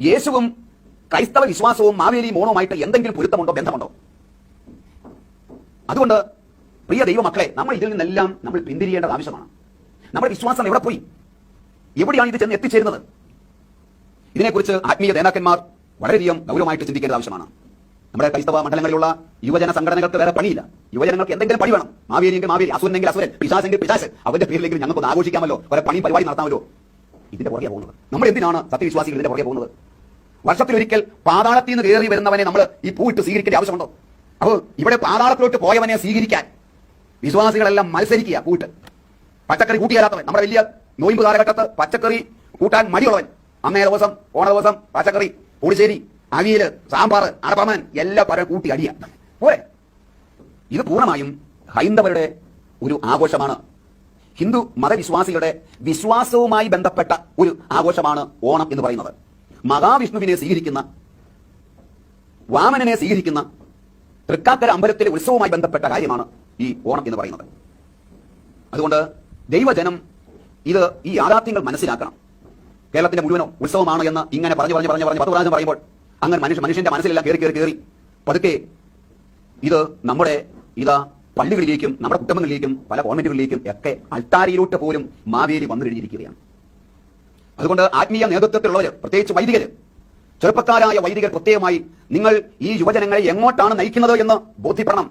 യേശുവും ക്രൈസ്തവ വിശ്വാസവും മാവേലി മോണവുമായിട്ട് എന്തെങ്കിലും പൊരുത്തമുണ്ടോ ബന്ധമുണ്ടോ? അതുകൊണ്ട് പ്രിയ ദൈവമക്കളെ നമ്മൾ ഇതിൽ നിന്നെല്ലാം നമ്മൾ പിന്തിരിയേണ്ടത് ആവശ്യമാണ്. നമ്മുടെ വിശ്വാസം എവിടെ പോയി? എവിടെയാണ് ഇത് ചെന്ന് എത്തിച്ചേരുന്നത്? ഇതിനെക്കുറിച്ച് ആത്മീയ നേതാക്കന്മാർ വളരെയധികം ഗൗരവമായിട്ട് ചിന്തിക്കേണ്ടത് ആവശ്യമാണ്. നമ്മുടെ ക്രൈസ്തവ മണ്ഡലങ്ങളിലുള്ള യുവജന സംഘടനകൾക്ക് വേറെ പണിയില്ല. യുവജനങ്ങൾക്ക് എന്തെങ്കിലും പണി വേണം. മാവേലിയെങ്കിൽ മാവേലി അസുരനെങ്കിൽ അസുരൻ പിശാസെങ്കിൽ പിശാസ് അവരുടെ പേരിലെങ്കിലും ഞങ്ങൾക്ക് ആഘോഷിക്കാമല്ലോ ഒരു പണി പരിപാടി നടത്താമല്ലോ. ഇതിന്റെ പുറകെ പോകുന്നത്. നമ്മൾ എന്തിനാണ് സത്യവിശ്വാസികൾ ഇതിന്റെ പുറകെ പോകുന്നത്? വർഷത്തിലൊരിക്കൽ പാതാളത്തിൽ നിന്ന് കയറി വരുന്നവനെ നമ്മൾ ഈ പൂവിട്ട് സ്വീകരിക്കേണ്ട ആവശ്യമുണ്ടോ? അപ്പോൾ ഇവിടെ പാതാളത്തിലോട്ട് പോയവനെ സ്വീകരിക്കാൻ വിശ്വാസികളെല്ലാം മത്സരിക്കുക പൂവിട്ട്. പച്ചക്കറി കൂട്ടിയാലാത്തവൻ നമ്മുടെ വലിയ നോയിമ്പ് കാലഘട്ടത്ത് പച്ചക്കറി കൂട്ടാൻ മടിയുള്ളവൻ. അന്നേ ദിവസം ഓണ ദിവസം പച്ചക്കറി പുളിശ്ശേരി അവിയൽ സാമ്പാർ അടപ്പമൻ എല്ലാം പല കൂട്ടി അടിയ. പോരെ? ഇത് പൂർണമായും ഹൈന്ദവരുടെ ഒരു ആഘോഷമാണ്. ഹിന്ദു മതവിശ്വാസികളുടെ വിശ്വാസവുമായി ബന്ധപ്പെട്ട ഒരു ആഘോഷമാണ് ഓണം എന്ന് പറയുന്നത്. മഹാവിഷ്ണുവിനെ സ്വീകരിക്കുന്ന വാമനനെ സ്വീകരിക്കുന്ന തൃക്കാക്കര അമ്പലത്തിലെ ഉത്സവവുമായി ബന്ധപ്പെട്ട കാര്യമാണ് ഈ ഓണം എന്ന് പറയുന്നത്. അതുകൊണ്ട് ദൈവജനം ഇത് ഈ യാഥാർത്ഥ്യങ്ങൾ മനസ്സിലാക്കണം. കേരളത്തിന്റെ മുഴുവൻ ഉത്സവമാണ് എന്ന് ഇങ്ങനെ പറഞ്ഞു പറഞ്ഞു പറഞ്ഞു പറഞ്ഞു പത്ത് പ്രാവശ്യം പറയുമ്പോൾ അങ്ങനെ മനുഷ്യ മനുഷ്യന്റെ മനസ്സിലെല്ലാം കയറി കയറി കയറി പതുക്കെ ഇത് നമ്മുടെ ഇതാ പള്ളികളിലേക്കും നമ്മുടെ കുടുംബങ്ങളിലേക്കും പല ഗവൺമെന്റുകളിലേക്കും ഒക്കെ അൾത്താരിയിലോട്ട് പോലും മാവേലി വന്നിരിക്കുകയാണ് അതുകൊണ്ട് ആത്മീയ നേതൃത്വത്തിലുള്ളവർ പ്രത്യേകിച്ച് വൈദികര് ചെറുപ്പക്കാരായ വൈദികർ പ്രത്യേകമായി നിങ്ങൾ ഈ യുവജനങ്ങളെ എങ്ങോട്ടാണ് നയിക്കുന്നത് എന്ന് ബോധ്യപ്പെടണം.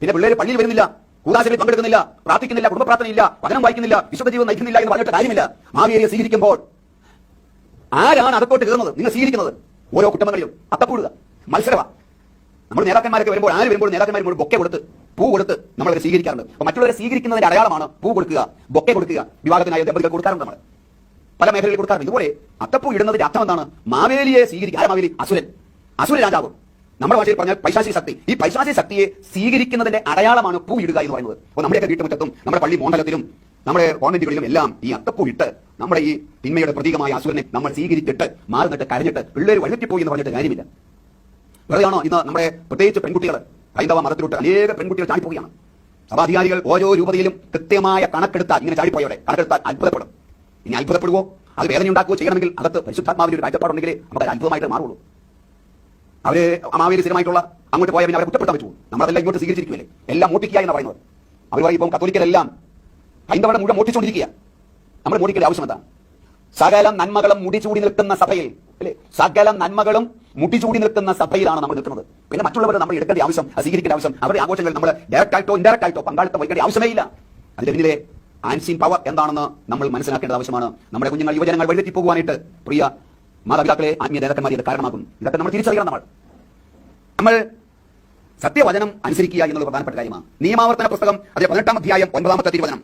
പിന്നെ പിള്ളേർ പള്ളിയിൽ വരുന്നില്ല കൂടാശകളിൽ പങ്കെടുക്കുന്നില്ല പ്രാർത്ഥിക്കുന്നില്ല കുടുംബ പ്രാർത്ഥനയില്ല വായിക്കുന്നില്ല വിശുദ്ധ ജീവിതം നയിക്കുന്നില്ല എന്ന് പറഞ്ഞിട്ട് കാര്യമില്ല. മാവിയെ സ്വീകരിക്കുമ്പോൾ ആരാണ് അകത്തോട്ട് കയറുന്നത്? നിങ്ങൾ സ്വീകരിക്കുന്നത് ഓരോ കുടുംബങ്ങളിലും. അത്തപ്പൂടുക മത്സരമാ നമ്മൾ നേതാക്കന്മാരൊക്കെ വരുമ്പോൾ ആര് വരുമ്പോൾ നേതാക്കന്മാർ വരുമ്പോൾ ബൊക്കെ കൊടുത്ത് പൂ കൊടുത്ത് നമ്മളവരെ സ്വീകരിക്കാറുണ്ട്. മറ്റുള്ളവരെ സ്വീകരിക്കുന്നതിന്റെ അടയാളമാണ് പൂ കൊടുക്കുക ബൊക്കെ കൊടുക്കുക. വിവാഹത്തിനായ ദമ്പതികൾ കൊടുക്കാറുണ്ട് നമ്മൾ പല മേഖലകളിൽ കൊടുക്കാറുണ്ട്. ഇതുപോലെ അത്തപ്പൂ ഇടുന്നതിന്റെ അർത്ഥം എന്താണ്? മാവേലിയെ സ്വീകരിക്കുക മാവേലി? അസുരൻ. അസുര രാജാവ്. നമ്മുടെ ഭാഷയിൽ പറഞ്ഞാൽ പൈശാചി ശക്തി. ഈ പൈശാചി ശക്തിയെ സ്വീകരിക്കുന്നതിന്റെ അടയാളമാണ് പൂ ഇടുക എന്ന് പറയുന്നത്. അപ്പോൾ നമ്മുടെയൊക്കെ വീട്ടുമുറ്റത്തും നമ്മുടെ പള്ളി മോണ്ടലത്തിലും നമ്മുടെ കോൺവെന്റുകളിലും എല്ലാം ഈ അത്തപ്പൂ ഇട്ട് നമ്മുടെ ഈ തിന്മയുടെ പ്രതീകമായ അസുരനെ നമ്മൾ സ്വീകരിച്ചിട്ട് മാറുന്നിട്ട് കരഞ്ഞിട്ട് പിള്ളേർ വഴുത്തിപ്പോയി എന്ന് പറഞ്ഞിട്ട് കാര്യമില്ല. വെറുതെയാണോ ഇന്ന് നമ്മുടെ പ്രത്യേകിച്ച് പെൺകുട്ടികൾ ഹൈന്ദവ മതത്തിലോട്ട് അനേക പെൺകുട്ടികൾ ചാടിപ്പോവുകയാണ്. സഭാധികാരികൾ ഓരോ രൂപതയിലും കൃത്യമായ കണക്കെടുത്താൽ ഇങ്ങനെ ചാടിപ്പോയവരെ കണക്കെടുത്താൽ അത്ഭുതപ്പെടും. ഇനി അത്ഭുതപ്പെടുവോ? അത് വേദന ഉണ്ടാക്കുകയോ ചെയ്യണമെങ്കിൽ അകത്ത് പരിശുദ്ധാത്മാവിന്റെ ഒരു കാഴ്ചപ്പാടുണ്ടെങ്കിൽ നമുക്ക് അത് അത്ഭുതമായിട്ട് മാറുള്ളൂ. അവർ അമാവേലി സ്ഥിരമായിട്ടുള്ള അങ്ങോട്ട് പോയാൽ പിന്നെ അവരെ കുറ്റപ്പെടുത്താൻ പറ്റുമോ? നമ്മളതെല്ലാം ഇങ്ങോട്ട് സ്വീകരിച്ചിരിക്കുകയല്ലേ എല്ലാം മോട്ടിക്കുക എന്ന് പറയുന്നത് അവർ പറയും ഇപ്പം കത്തോലിക്കലെല്ലാം ഹൈന്ദവരുടെ മുഴുവൻ മോട്ടിച്ചുകൊണ്ടിരിക്കുക നമ്മൾ മോടിക്കേണ്ട ആവശ്യം സകല നന്മകളും മുടിച്ചൂടി നിൽക്കുന്ന സഭയിൽ അല്ലേ? സകല നന്മകളും മുടിച്ചൂടി നിൽക്കുന്ന സഭയിലാണ് നമ്മൾ നിൽക്കുന്നത്. പിന്നെ മറ്റുള്ളവർ നമ്മൾ എടുക്കേണ്ട ആവശ്യം സ്വീകരിക്കേണ്ട ആവശ്യം അവരുടെ ആഘോഷങ്ങൾ നമ്മൾ ഡയറക്റ്റ് ആയിട്ടോ ഇൻഡയറക്റ്റ് ആയിട്ടോ പങ്കാളിത്തം വഹിക്കേണ്ട ആവശ്യമേ ഇല്ല. അതിന്റെ പിന്നിലെ ആൻസീൻ പവർ എന്താണെന്ന് നമ്മൾ മനസ്സിലാക്കേണ്ടത് ആവശ്യമാണ്. നമ്മുടെ കുഞ്ഞുങ്ങൾ യുവജനങ്ങൾ വഴിതെറ്റി പോകുവാനായിട്ട് പ്രിയ മാതാപിതാക്കളെ ആത്മീയ നേതാക്കന്മാരെ ഇത് കാരണമാകും ഇതൊക്കെ നമ്മൾ തിരിച്ചറിയണം നമ്മൾ. നമ്മൾ സത്യവചനം അനുസരിക്കുക എന്നുള്ള പ്രധാനപ്പെട്ട കാര്യമാണ്. നിയമാവർത്തന പുസ്തകം അതിലെ പതിനെട്ടാം അധ്യായം ഒൻപതാമത്തെ തിരുവചനം.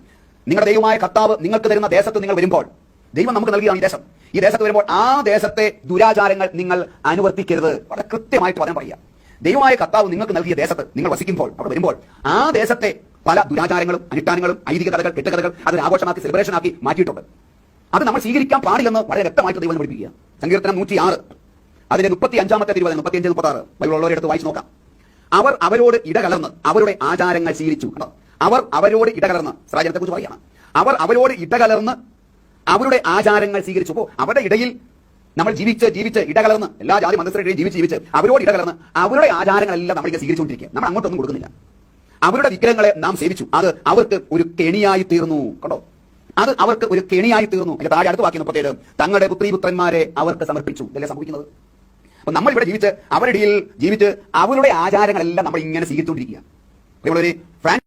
നിങ്ങളുടെ ദൈവമായ കർത്താവ് നിങ്ങൾക്ക് തരുന്ന ദേശത്ത് നിങ്ങൾ വരുമ്പോൾ ദൈവം നമുക്ക് നൽകിയതാണ് ഈ ദേശം. ഈ ദേശത്ത് വരുമ്പോൾ ആ ദേശത്തെ ദുരാചാരങ്ങൾ നിങ്ങൾ അനുവർത്തിക്കരുത്. വളരെ കൃത്യമായിട്ട് പറയാൻ പറയുക. ദൈവമായ കർത്താവ് നിങ്ങൾക്ക് നൽകിയ ദേശത്ത് നിങ്ങൾ വസിക്കുമ്പോൾ അവിടെ വരുമ്പോൾ ആ ദേശത്തെ പല ദുരാചാരങ്ങളും അനുഷ്ഠാനങ്ങളും ഐതിഹ്യ കഥകൾ കെട്ടുകഥകൾ അത് ആഘോഷമാക്കി സെലിബ്രേഷൻ ആക്കി മാറ്റിയിട്ടുണ്ട്. അത് നമ്മൾ സ്വീകരിക്കാൻ പാടില്ലെന്ന് വളരെ വ്യക്തമായിട്ട് ദൈവം പഠിപ്പിക്കുക സങ്കീർത്തനം നൂറ്റി ആറ് അതിന്റെ മുപ്പത്തി അഞ്ചാമത്തെ തിരുവചനം മുപ്പത്തി അഞ്ച് മുപ്പത്തി ആറ് ബൈബിളുള്ളവരെ അടുത്ത് വായിച്ചു നോക്കാം. അവർ അവരോട് ഇടകലർന്ന് അവരുടെ ആചാരങ്ങൾ കണ്ടോ? അവർ അവരോട് ഇടകലർന്ന് സ്രാജനത്തെ കുറിച്ച് പറയാണ് അവർ അവരോട് ഇടകലർന്ന് അവരുടെ ആചാരങ്ങൾ സ്വീകരിച്ചു. അപ്പോ അവരുടെ ഇടയിൽ നമ്മൾ ജീവിച്ച് ജീവിച്ച് ഇടകലർന്ന് എല്ലാ ജാതി മതസ്ഥരുടെയും ജീവിച്ച് ജീവിച്ച് അവരോട് ഇടകലർന്ന് അവരുടെ ആചാരങ്ങളെല്ലാം നമ്മളിങ്ങനെ സ്വീകരിച്ചുകൊണ്ടിരിക്കുക നമ്മൾ അങ്ങോട്ടൊന്നും കൊടുക്കുന്നില്ല. അവരുടെ വിഗ്രഹങ്ങളെ നാം സേവിച്ചു. അത് അവർക്ക് ഒരു കെണിയായി തീർന്നു. കണ്ടോ? അത് അവർക്ക് ഒരു കെണിയായി തീർന്നു. അതിന്റെ താഴെ അടുത്ത് വാക്കി മുപ്പത്തേഴ് തങ്ങളുടെ പുത്രീപുത്രന്മാരെ അവർക്ക് സമർപ്പിച്ചു. ഇതല്ലേ സംഭവിക്കുന്നത്? അപ്പൊ നമ്മൾ ഇവിടെ ജീവിച്ച് അവരുടെ ഇടയിൽ ജീവിച്ച് അവരുടെ ആചാരങ്ങളെല്ലാം നമ്മൾ ഇങ്ങനെ സ്വീകരിച്ചുകൊണ്ടിരിക്കുക ഒരു ഫ്രാൻസ്